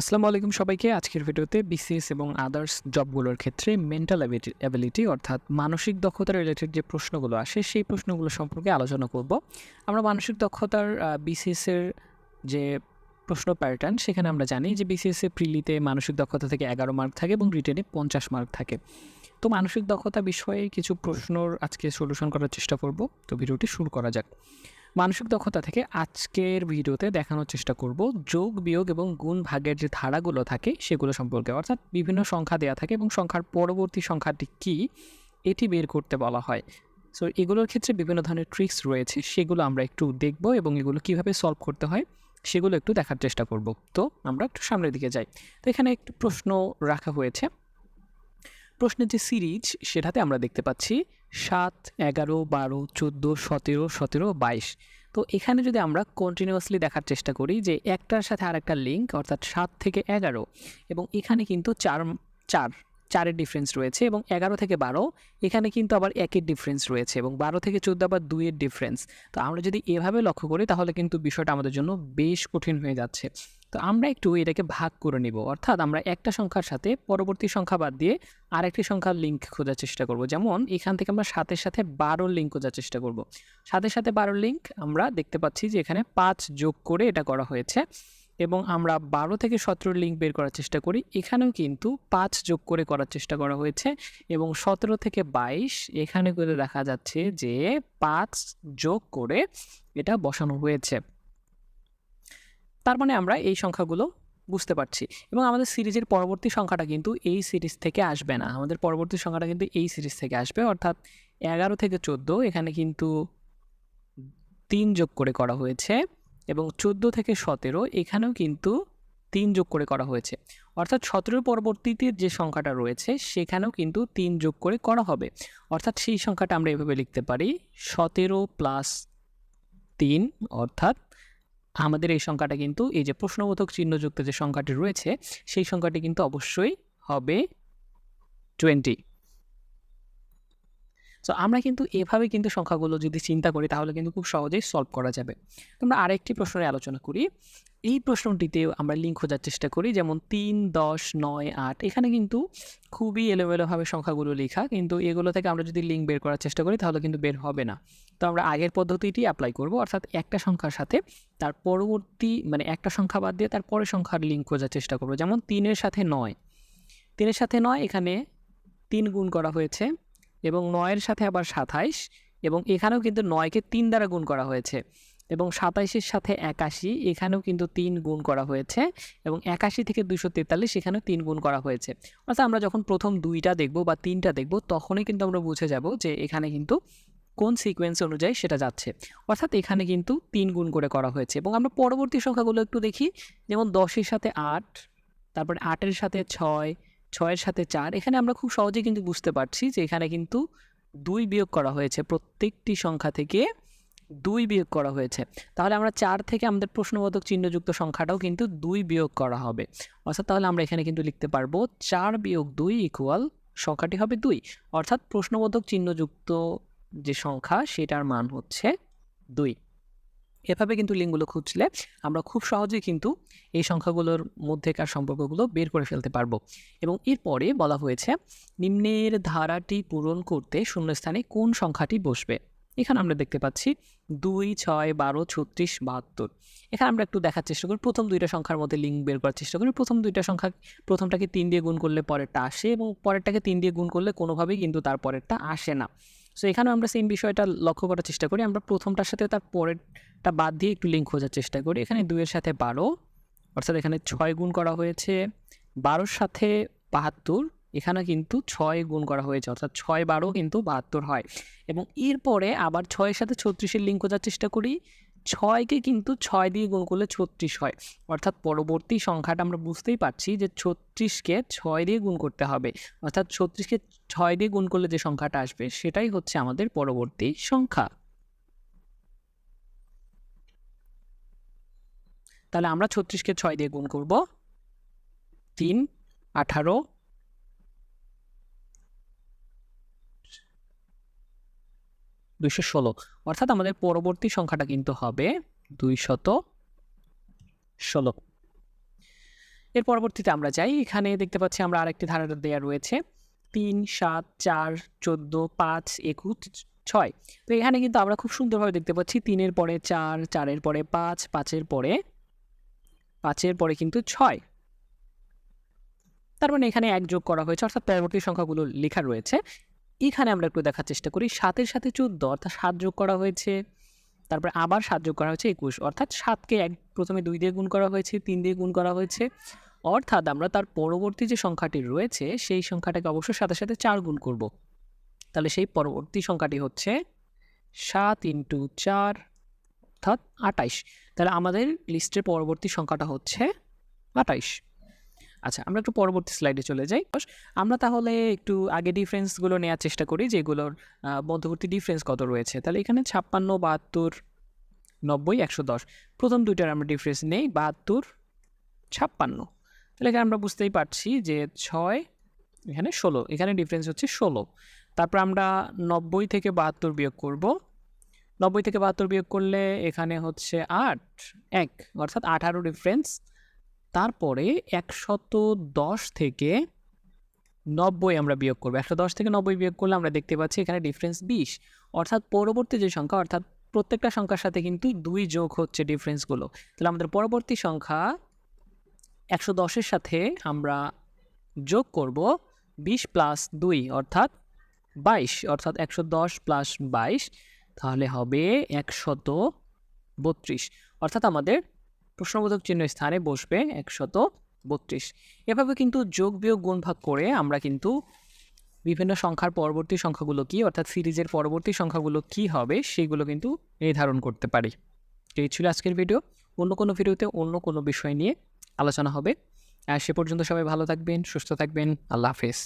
আসসালামু আলাইকুম সবাইকে। আজকের ভিডিওতে বিসিএস এবং আদার্স জবগুলোর ক্ষেত্রে মেন্টাল অ্যাবিলিটি অর্থাৎ মানসিক দক্ষতা রিলেটেড যে প্রশ্নগুলো আসে, সেই প্রশ্নগুলো সম্পর্কে আলোচনা করব। আমরা মানসিক দক্ষতার বিসিএসের যে প্রশ্ন প্যাটার্ন সেখানে আমরা জানি যে বিসিএসএ প্রিলিতে মানসিক দক্ষতা থেকে এগারো মার্ক থাকে এবং রিটেনে পঞ্চাশ মার্ক থাকে। তো মানসিক দক্ষতা বিষয়ে কিছু প্রশ্নর আজকে সলিউশন করার চেষ্টা করব। তো ভিডিওটি শুরু করা যাক। মানসিক দক্ষতা থেকে আজকের ভিডিওতে দেখানোর চেষ্টা করব। যোগ, বিয়োগ এবং গুণ ভাগের যে ধারাগুলো থাকে সেগুলো সম্পর্কে। অর্থাৎ বিভিন্ন সংখ্যা দেওয়া থাকে এবং সংখ্যার পরবর্তী সংখ্যাটি কী, এটি বের করতে বলা হয়। সো এগুলোর ক্ষেত্রে বিভিন্ন ধরনের ট্রিক্স রয়েছে, সেগুলো আমরা একটু দেখব এবং এগুলো কীভাবে সলভ করতে হয় সেগুলো একটু দেখার চেষ্টা করব। তো, আমরা একটু সামনের দিকে যাই। তো, এখানে একটু প্রশ্ন রাখা হয়েছে। প্রশ্নের যে সিরিজ, সেটাতে আমরা দেখতে পাচ্ছি সাত, এগারো, বারো, চোদ্দ, সতেরো সতেরো, বাইশ। তো এখানে যদি আমরা কন্টিনিউয়াসলি দেখার চেষ্টা করি যে একটার সাথে আর একটা লিঙ্ক অর্থাৎ সাত থেকে এগারো, এবং এখানে কিন্তু চার চার, চারের ডিফারেন্স রয়েছে, এবং এগারো থেকে বারো, এখানে কিন্তু আবার একের ডিফারেন্স রয়েছে, এবং বারো থেকে চোদ্দ আবার দুইয়ের ডিফারেন্স তো আমরা যদি এভাবে লক্ষ্য করি, তাহলে কিন্তু বিষয়টা আমাদের জন্য বেশ কঠিন হয়ে যাচ্ছে। তো আমরা একটু এটাকে ভাগ করে নিব। অর্থাৎ আমরা একটা সংখ্যার সাথে পরবর্তী সংখ্যা বাদ দিয়ে আরেকটি সংখ্যার লিঙ্ক খোঁজার চেষ্টা করব। যেমন এখান থেকে আমরা সাতের সাথে বারোর লিঙ্ক খোঁজার চেষ্টা করব। সাথে সাথে বারোর লিঙ্ক আমরা দেখতে পাচ্ছি যে এখানে পাঁচ যোগ করে এটা করা হয়েছে এবং আমরা বারো থেকে সতেরো লিঙ্ক বের করার চেষ্টা করি। এখানেও কিন্তু পাঁচ যোগ করে করার চেষ্টা করা হয়েছে এবং সতেরো থেকে বাইশ এখানে করে দেখা যাচ্ছে যে পাঁচ যোগ করে এটা বসানো হয়েছে। তার মানে আমরা এই সংখ্যাগুলো বুঝতে পারছি। এবং আমাদের সিরিজের পরবর্তী সংখ্যাটা কিন্তু এই সিরিজ থেকে আসবে না। আমাদের পরবর্তী সংখ্যাটা কিন্তু এই সিরিজ থেকে আসবে। অর্থাৎ এগারো থেকে চোদ্দ, এখানে কিন্তু তিন যোগ করে করা হয়েছে এবং চোদ্দ থেকে সতেরো, এখানেও কিন্তু তিন যোগ করে করা হয়েছে। অর্থাৎ সতেরোর পরবর্তীতে যে সংখ্যাটা রয়েছে, সেখানেও কিন্তু তিন যোগ করে করা হবে। অর্থাৎ সেই সংখ্যাটা আমরা এভাবে লিখতে পারি, সতেরো প্লাস তিন, অর্থাৎ আমাদের এই সংখ্যাটা কিন্তু এই যে প্রশ্নবোধক চিহ্নযুক্ত যে সংখ্যাটি রয়েছে, সেই সংখ্যাটি কিন্তু অবশ্যই হবে টোয়েন্টি সো আমরা কিন্তু এভাবে কিন্তু সংখ্যাগুলো যদি চিন্তা করি, তাহলে কিন্তু খুব সহজেই সলভ করা যাবে। তোমরা আরেকটি প্রশ্নের আলোচনা করি। এই প্রশ্নটিতে আমরা লিঙ্ক খোঁজার চেষ্টা করি, যেমন তিন, দশ, নয়, আট। এখানে কিন্তু খুবই এলোমেলোভাবে সংখ্যাগুলো লেখা, কিন্তু এগুলো থেকে আমরা যদি লিঙ্ক বের করার চেষ্টা করি, তাহলে কিন্তু বের হবে না। তো আমরা আগের পদ্ধতিটি অ্যাপ্লাই করব, অর্থাৎ একটা সংখ্যার সাথে তার পরবর্তী মানে একটা সংখ্যা বাদ দিয়ে তার পরের সংখ্যার লিঙ্ক খোঁজার চেষ্টা করব। যেমন তিনের সাথে নয়। তিনের সাথে নয়, এখানে তিন গুণ করা হয়েছে। এবং নয়ের সাথে আবার সাতাইশ এবং এখানেও কিন্তু নয়কে তিন দ্বারা গুণ করা হয়েছে এবং সাতাইশের সাথে একাশি, এখানেও কিন্তু তিন গুণ করা হয়েছে এবং একাশি থেকে দুশো তেতাল্লিশ, এখানেও তিন গুণ করা হয়েছে। অর্থাৎ আমরা যখন প্রথম দুইটা দেখব বা তিনটা দেখব, তখনই কিন্তু আমরা বুঝে যাব যে এখানে কিন্তু কোন সিকোয়েন্স অনুযায়ী সেটা যাচ্ছে। অর্থাৎ এখানে কিন্তু তিন গুণ করে করা হয়েছে এবং আমরা পরবর্তী সংখ্যাগুলো একটু দেখি। যেমন দশের সাথে আট, তারপরে আটের সাথে ছয় ছয়ের সাথে চার, এখানে আমরা খুব সহজেই কিন্তু বুঝতে পারছি যে এখানে কিন্তু দুই বিয়োগ করা হয়েছে। প্রত্যেকটি সংখ্যা থেকে দুই বিয়োগ করা হয়েছে। তাহলে আমরা চার থেকে আমাদের প্রশ্নবোধক চিহ্নযুক্ত সংখ্যাটাও কিন্তু দুই বিয়োগ করা হবে। অর্থাৎ তাহলে আমরা এখানে কিন্তু লিখতে পারব চার বিয়োগ দুই ইকুয়াল সংখ্যাটি হবে দুই। অর্থাৎ প্রশ্নবোধক চিহ্নযুক্ত যে সংখ্যা, সেটার মান হচ্ছে দুই। এভাবে কিন্তু লিঙ্কগুলো খুঁজলে আমরা খুব সহজেই কিন্তু এই সংখ্যাগুলোর মধ্যেকার সম্পর্কগুলো বের করে ফেলতে পারব। এবং এরপরে বলা হয়েছে, নিম্নের ধারাটি পূরণ করতে শূন্যস্থানে কোন সংখ্যাটি বসবে? এখানে আমরা দেখতে পাচ্ছি দুই, ছয়, বারো, ছত্রিশ, বাহাত্তর। এখানে আমরা একটু দেখার চেষ্টা করি, প্রথম দুইটা সংখ্যার মধ্যে লিঙ্ক বের করার চেষ্টা করি। প্রথম দুইটা সংখ্যা, প্রথমটাকে তিন দিয়ে গুণ করলে পরেরটা আসে এবং পরেরটাকে তিন দিয়ে গুণ করলে কোনোভাবেই কিন্তু তার পরেরটা আসে না। সো এখানেও আমরা সেম বিষয়টা লক্ষ্য করার চেষ্টা করি। আমরা প্রথমটার সাথে তার পরেরটা বাদ দিয়ে একটু লিঙ্ক খোঁজার চেষ্টা করি। এখানে দুইয়ের সাথে বারো। অর্থাৎ এখানে ছয় গুণ করা হয়েছে। বারোর সাথে বাহাত্তর। এখানে কিন্তু ছয় গুণ করা হয়েছে। অর্থাৎ ছয় বারো কিন্তু বাহাত্তর হয়। এবং এরপরে আবার ছয়ের সাথে ছত্রিশের লিঙ্ক খোঁজার চেষ্টা করি। ছয়কে কিন্তু ছয় দিয়ে গুণ করলে ছত্রিশ হয়। অর্থাৎ পরবর্তী সংখ্যাটা আমরা বুঝতেই পারছি যে ছত্রিশকে ছয় দিয়ে গুণ করতে হবে। অর্থাৎ ছত্রিশকে ছয় দিয়ে গুণ করলে যে সংখ্যাটা আসবে, সেটাই হচ্ছে আমাদের পরবর্তী সংখ্যা। তাহলে আমরা ছত্রিশকে ছয় দিয়ে গুণ করব। তিন, আঠারো দুইশো ষোলো। অর্থাৎ আমাদের পরবর্তী সংখ্যাটা কিন্তু হবে দুইশত ষোলো। এর পরবর্তীতে আমরা যাই। এখানে দেখতে পাচ্ছি আমরা আরেকটি ধারা দেওয়া রয়েছে। তিন, সাত, চার, চোদ্দ, পাঁচ, একুশ, ছয়। তো এখানে কিন্তু আমরা খুব সুন্দরভাবে দেখতে পাচ্ছি তিনের পরে চার, চারের পরে পাঁচ, পাঁচের পরে পাঁচের পরে কিন্তু ছয়। তার মানে এখানে এক যোগ করা হয়েছে। অর্থাৎ পরবর্তী সংখ্যাগুলো লেখা রয়েছে। এখানে আমরা একটু দেখার চেষ্টা করি। সাতের সাথে চোদ্দ, অর্থাৎ সাত যোগ করা হয়েছে। তারপরে আবার সাত যোগ করা হয়েছে একুশ, অর্থাৎ সাতকে এক, প্রথমে দুই দিয়ে গুণ করা হয়েছে, তিন দিয়ে গুণ করা হয়েছে। অর্থাৎ আমরা তার পরবর্তী যে সংখ্যাটি রয়েছে, সেই সংখ্যাটাকে অবশ্যই সাথে সাথে চার গুণ করব। তাহলে সেই পরবর্তী সংখ্যাটি হচ্ছে সাত ইন্টু চার, অর্থাৎ আটাইশ। তাহলে আমাদের লিস্টের পরবর্তী সংখ্যাটা হচ্ছে আটাইশ। আচ্ছা আমরা একটু পরবর্তী স্লাইডে চলে যাই। আমরা তাহলে একটু আগে ডিফারেন্সগুলো নেওয়ার চেষ্টা করি, যেগুলোর মধ্যবর্তী ডিফারেন্স কত রয়েছে। তাহলে এখানে ছাপ্পান্ন, বাহাত্তর, নব্বই, একশো দশ। প্রথম দুইটার আমরা ডিফারেন্স নেই, বাহাত্তর, ছাপ্পান্ন। তাহলে এখানে আমরা বুঝতেই পারছি যে ছয়, এখানে ষোলো। এখানে ডিফারেন্স হচ্ছে ষোলো। তারপর আমরা নব্বই থেকে বাহাত্তর বিয়োগ করব। নব্বই থেকে বাহাত্তর বিয়োগ করলে এখানে হচ্ছে আট, এক। অর্থাৎ আঠারো ডিফারেন্স তারপরে একশত দশ থেকে নব্বই আমরা বিয়োগ করব। একশো দশ থেকে নব্বই বিয়োগ করলে আমরা দেখতে পাচ্ছি এখানে ডিফারেন্স বিশ। অর্থাৎ পরবর্তী যে সংখ্যা, অর্থাৎ প্রত্যেকটা সংখ্যার সাথে কিন্তু দুই যোগ হচ্ছে ডিফারেন্সগুলো তাহলে আমাদের পরবর্তী সংখ্যা একশো দশের সাথে আমরা যোগ করব বিশ প্লাস দুই, অর্থাৎ বাইশ। অর্থাৎ একশো দশ প্লাস বাইশ, তাহলে হবে একশত বত্রিশ। অর্থাৎ আমাদের প্রশ্নবোধক চিহ্ন স্থানে বসবে একশত বত্রিশ। এভাবে কিন্তু যোগ বিয়োগ গুণ ভাগ করে আমরা কিন্তু বিভিন্ন সংখ্যার পরবর্তী সংখ্যাগুলো কি, অর্থাৎ সিরিজের পরবর্তী সংখ্যাগুলো কি হবে সেগুলো কিন্তু নির্ধারণ করতে পারি। তো এই ছিল আজকের ভিডিও। অন্য কোনো ভিডিওতে অন্য কোনো বিষয় নিয়ে আলোচনা হবে। আর সে পর্যন্ত সবাই ভালো থাকবেন, সুস্থ থাকবেন। আল্লাহ হাফেজ।